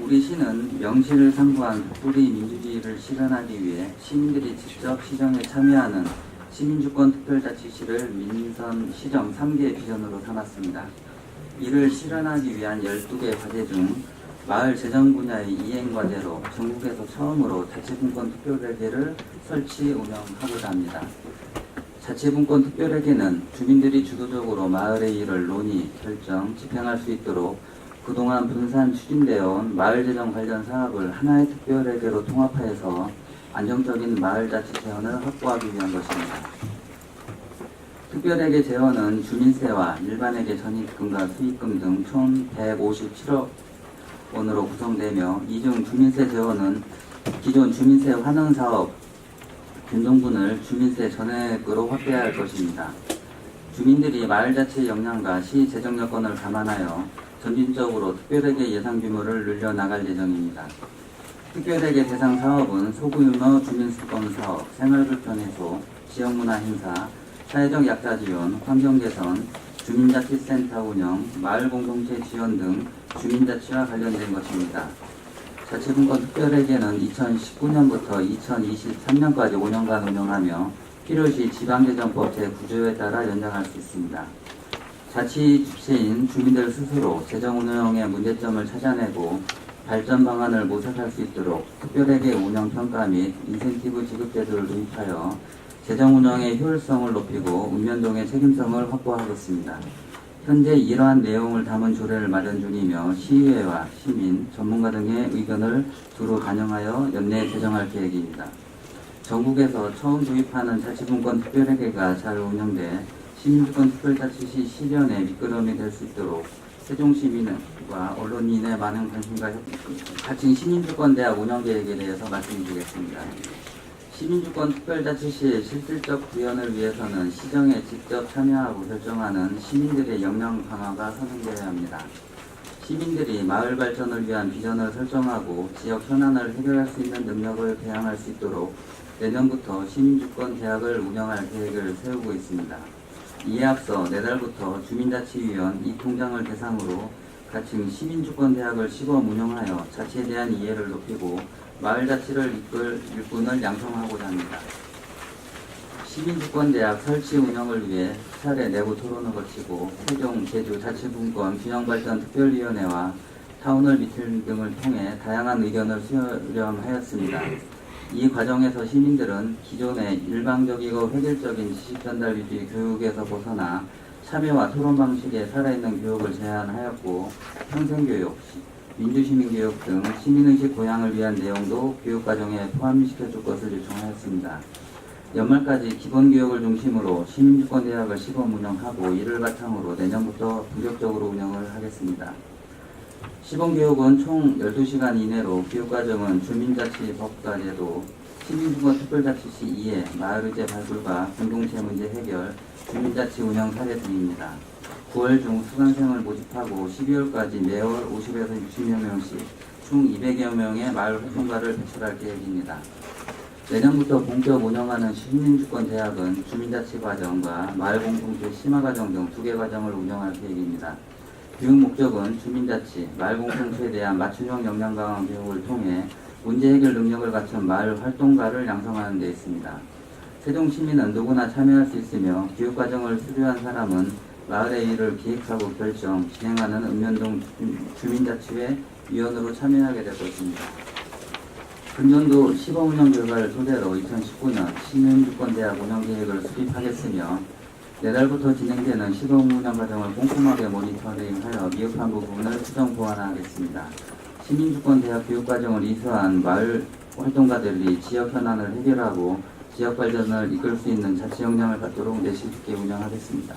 우리 시는 명실을 상부한 독불이 민주주의를 실현하기 위해 시민들이 직접 시정에 참여하는 시민주권 특별자치시를 민선 시정 3개 비전으로 삼았습니다. 이를 실현하기 위한 12개 과제 중 마을 재정 분야의 이행 과제로 전국에서 처음으로 자치분권 특별회계를 설치 운영하고자 합니다. 자치분권 특별회계는 주민들이 주도적으로 마을의 일을 논의, 결정, 집행할 수 있도록 그동안 분산 추진되어 온 마을 재정 관련 사업을 하나의 특별회계로 통합하여서 안정적인 마을 자치 재원을 확보하기 위한 것입니다. 특별회계 재원은 주민세와 일반회계 전입금과 수익금 등 총 157억 원으로 구성되며 이 중 주민세 재원은 기존 주민세 환원 사업 균등분을 주민세 전액으로 확대할 것입니다. 주민들이 마을 자체 역량과 시 재정 여건을 감안하여 점진적으로 특별회계 예상 규모를 늘려 나갈 예정입니다. 특별회계 대상 사업은 소규모 주민수권 사업, 생활불편 해소, 지역문화 행사, 사회적 약자 지원, 환경 개선, 주민자치센터 운영, 마을 공동체 지원 등 주민자치와 관련된 것입니다. 자치분권 특별회계는 2019년부터 2023년까지 5년간 운영하며 필요시 지방재정법 제9조에 따라 연장할 수 있습니다. 자치 주체인 주민들 스스로 재정 운영의 문제점을 찾아내고 발전 방안을 모색할 수 있도록 특별회계 운영 평가 및 인센티브 지급 제도를 도입하여 재정 운영의 효율성을 높이고 읍면동의 책임성을 확보하겠습니다. 현재 이러한 내용을 담은 조례를 마련 중이며 시의회와 시민, 전문가 등의 의견을 두루 반영하여 연내 제정할 계획입니다. 전국에서 처음 도입하는 자치분권 특별회계가 잘 운영돼 시민주권 특별자치시 실현에 미끄럼이 될 수 있도록 세종시민과 언론인의 많은 관심과 협- 가칭 시민주권대학 운영 계획에 대해서 말씀드리겠습니다. 시민주권 특별자치시의 실질적 구현을 위해서는 시정에 직접 참여하고 결정하는 시민들의 역량 강화가 선행되어야 합니다. 시민들이 마을 발전을 위한 비전을 설정하고 지역 현안을 해결할 수 있는 능력을 배양할 수 있도록 내년부터 시민주권 대학을 운영할 계획을 세우고 있습니다. 이에 앞서 내달부터 주민자치위원 이 통장을 대상으로 가칭 시민주권대학을 시범 운영하여 자치에 대한 이해를 높이고 마을 자치를 이끌 일꾼을 양성하고자 합니다. 시민주권대학 설치 운영을 위해 차례 내부 토론을 거치고 세종, 제주 자치분권 균형발전 특별위원회와 타운홀 미팅 등을 통해 다양한 의견을 수렴하였습니다. 이 과정에서 시민들은 기존의 일방적이고 획일적인 지식 전달 위주의 교육에서 벗어나 참여와 토론 방식의 살아있는 교육을 제안하였고 평생교육, 시- 민주시민교육 등 시민의식 고양을 위한 내용도 교육과정에 포함시켜줄 것을 요청하였습니다. 연말까지 기본교육을 중심으로 시민주권대학을 시범 운영하고 이를 바탕으로 내년부터 본격적으로 운영을 하겠습니다. 시범교육은 총 12시간 이내로 교육과정은 주민자치법과제도, 시민주권 특별자치시 이해, 마을의제 발굴과 공동체 문제 해결, 주민자치 운영 사례 등입니다. 9월 중 수강생을 모집하고 12월까지 매월 50에서 60여 명씩 총 200여 명의 마을 활동가를 배출할 계획입니다. 내년부터 본격 운영하는 시민주권대학은 주민자치 과정과 마을공동체 심화 과정 등 두 개 과정을 운영할 계획입니다. 교육 목적은 주민자치, 마을 공동체에 대한 맞춤형 역량 강화 교육을 통해 문제 해결 능력을 갖춘 마을 활동가를 양성하는 데 있습니다. 세종 시민은 누구나 참여할 수 있으며 교육 과정을 수료한 사람은 마을의 일을 기획하고 결정, 진행하는 읍면동 주- 주민자치회 위원으로 참여하게 될 것입니다. 금년도 시범 운영 결과를 토대로 2019년 시민주권대학 운영 계획을 수립하겠으며 내달부터 진행되는 시범 운영 과정을 꼼꼼하게 모니터링하여 미흡한 부분을 수정 보완하겠습니다. 시민주권대학 교육과정을 이수한 마을 활동가들이 지역 현안을 해결하고 지역 발전을 이끌 수 있는 자치 역량을 갖도록 내실 있게 운영하겠습니다.